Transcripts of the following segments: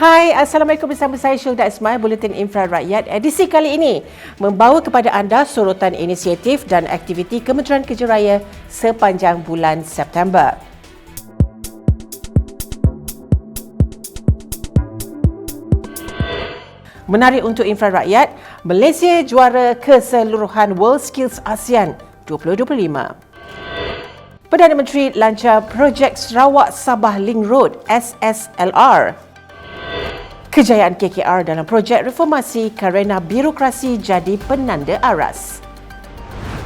Hai, Assalamualaikum bersama saya Syulda Ismail, Buletin Infra Rakyat. Edisi kali ini membawa kepada anda sorotan inisiatif dan aktiviti Kementerian Kerja Raya sepanjang bulan September. Menarik untuk infra rakyat, Malaysia juara keseluruhan World Skills ASEAN 2025. Perdana Menteri lancar projek Sarawak Sabah Link Road SSLR. Kejayaan KKR dalam projek reformasi kerana birokrasi jadi penanda aras.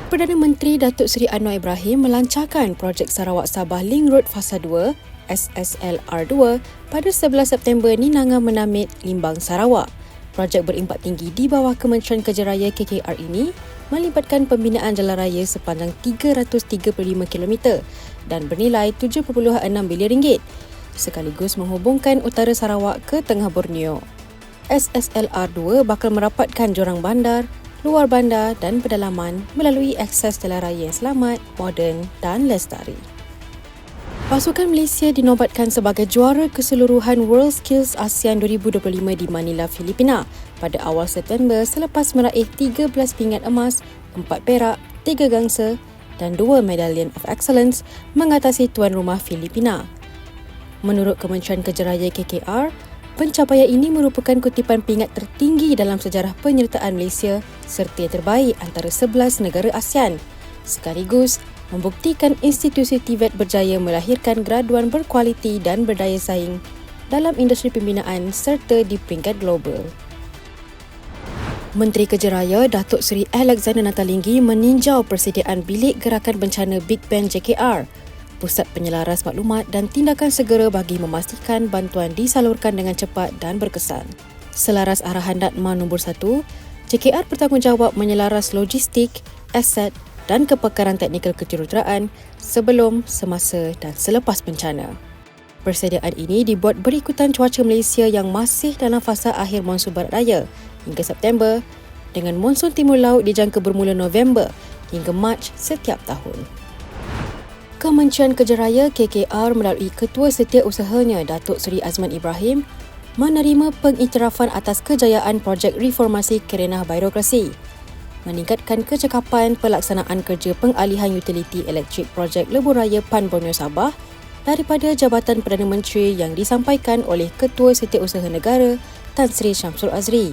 Perdana Menteri Datuk Seri Anwar Ibrahim melancarkan projek Sarawak Sabah Link Road Fasa 2 SSLR2 pada 11 September ni Nanga Menamit, Limbang, Sarawak. Projek berimpak tinggi di bawah Kementerian Kerja Raya KKR ini melibatkan pembinaan jalan raya sepanjang 335 km dan bernilai 7.6 bilion ringgit sekaligus menghubungkan utara Sarawak ke tengah Borneo. SSLR2 bakal merapatkan jurang bandar, luar bandar dan pedalaman melalui akses jalan raya yang selamat, moden dan lestari. Pasukan Malaysia dinobatkan sebagai juara keseluruhan World Skills ASEAN 2025 di Manila, Filipina pada awal September selepas meraih 13 pingat emas, 4 perak, 3 gangsa dan 2 Medallion of Excellence mengatasi tuan rumah Filipina. Menurut Kementerian Kejeraya KKR, pencapaian ini merupakan kutipan pingat tertinggi dalam sejarah penyertaan Malaysia serta yang terbaik antara 11 negara ASEAN. Sekaligus, membuktikan institusi TVET berjaya melahirkan graduan berkualiti dan berdaya saing dalam industri pembinaan serta di peringkat global. Menteri Kerja Raya Datuk Seri Alexander Natalinggi meninjau persediaan bilik gerakan bencana Big Ben JKR, pusat penyelaras maklumat dan tindakan segera bagi memastikan bantuan disalurkan dengan cepat dan berkesan. Selaras arahan Datma nombor 1, JKR bertanggungjawab menyelaras logistik, aset dan kepakaran teknikal kejuruteraan sebelum, semasa dan selepas bencana. Persediaan ini dibuat berikutan cuaca Malaysia yang masih dalam fasa akhir monsun barat raya hingga September dengan monsun timur laut dijangka bermula November hingga Mac setiap tahun. Kementerian Kerja Raya KKR melalui Ketua Setiausahanya Datuk Seri Azman Ibrahim menerima pengiktirafan atas kejayaan projek reformasi kerenah birokrasi meningkatkan kecekapan pelaksanaan kerja pengalihan utiliti elektrik projek Lebuh Raya Pan Borneo Sabah daripada Jabatan Perdana Menteri yang disampaikan oleh Ketua Setiausaha Negara Tan Sri Syamsul Azri.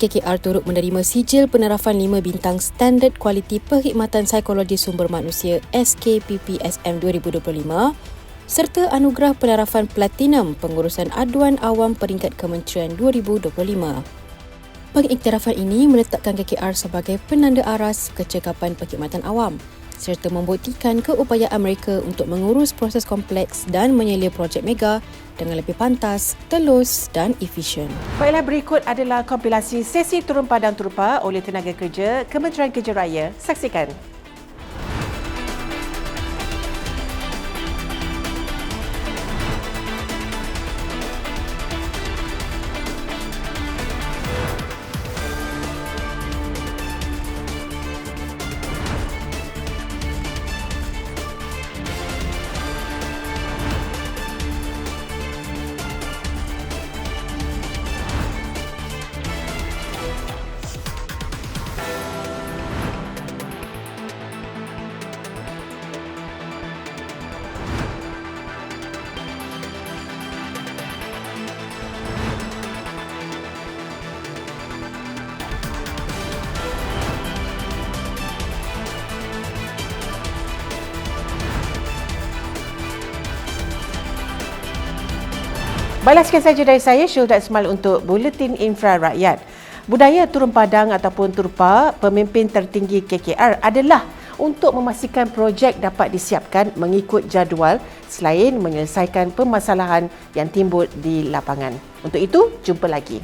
KKR turut menerima sijil penerapan 5 bintang Standard Kualiti Perkhidmatan Psikologi Sumber Manusia SKPPSM 2025 serta anugerah penerapan Platinum Pengurusan Aduan Awam Peringkat Kementerian 2025. Pengiktirafan ini meletakkan KKR sebagai penanda aras kecekapan perkhidmatan awam serta membuktikan keupayaan mereka untuk mengurus proses kompleks dan menyelia projek mega dengan lebih pantas, telus dan efisien. Baiklah berikut adalah kompilasi sesi turun padang turpa oleh tenaga kerja Kementerian Kerja Raya. Saksikan. Baiklah sekian saja dari saya Syulda Ismail untuk Buletin Infra Rakyat. Budaya turun padang ataupun turpa pemimpin tertinggi KKR adalah untuk memastikan projek dapat disiapkan mengikut jadual selain menyelesaikan permasalahan yang timbul di lapangan. Untuk itu, jumpa lagi.